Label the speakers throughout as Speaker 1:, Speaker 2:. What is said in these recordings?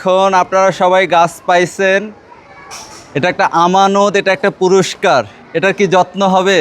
Speaker 1: এখন আপনারা সবাই গাছ পাইছেন। এটা একটা আমানত, এটা একটা পুরস্কার। এটার কি যত্ন হবে?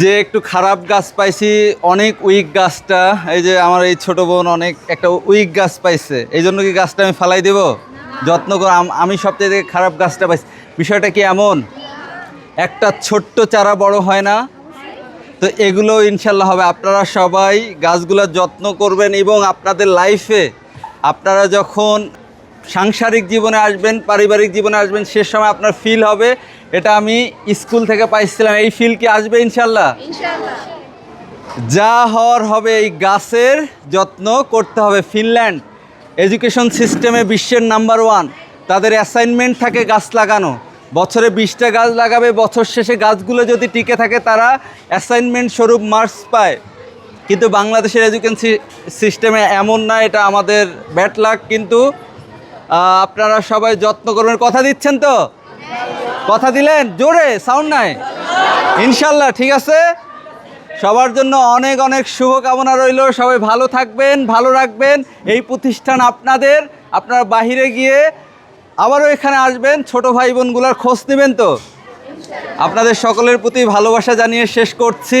Speaker 1: যে একটু খারাপ গাছ পাইছি, অনেক উইক গাছটা। এই যে আমার এই ছোট বোন অনেক একটা উইক গাছ পাইছে। এই জন্য কি গাছটা আমি ফালাই দেব? যত্ন করে আমি সবচেয়ে খারাপ গাছটা পাইছি। বিষয়টা কি এমন? একটা ছোট্ট চারা বড় হয় না। তো এগুলো ইনশাল্লাহ হবে। আপনারা সবাই গাছগুলোর যত্ন করবেন এবং আপনাদের লাইফে আপনারা যখন সাংসারিক জীবনে আসবেন পারিবারিক জীবনে আসবেন সে সময় আপনার ফিল হবে। এটা আমি স্কুল থেকে পাইছিলাম। এই ফিল কি আসবে ইনশাল্লাহ যা হওয়ার হবে এই গাছের যত্ন করতে হবে। ফিনল্যান্ড এডুকেশন সিস্টেমে বিশ্বের নাম্বার ওয়ান তাদের অ্যাসাইনমেন্ট থাকে গাছ লাগানো। বছরে বিশটা গাছ লাগাবে বছর শেষে গাছগুলো যদি টিকে থাকে তারা অ্যাসাইনমেন্ট স্বরূপ মার্কস পায়। কিন্তু বাংলাদেশের এডুকেশন সিস্টেমে এমন না, এটা আমাদের ব্যাট লাক, কিন্তু আপনারা সবাই যত্ন করবেন। কথা দিচ্ছেন তো? কথা দিলেন? জোরে সাউন্ড নাই? ইনশাল্লাহ, ঠিক আছে? সবার জন্য অনেক অনেক শুভকামনা রইল। সবাই ভালো থাকবেন, ভালো রাখবেন। এই প্রতিষ্ঠান আপনাদের। আপনারা বাহিরে গিয়ে আবারও এখানে আসবেন। ছোট ভাই বোনগুলার খোঁজ নেবেন তো? আপনাদের সকলের প্রতি ভালোবাসা জানিয়ে শেষ করছি।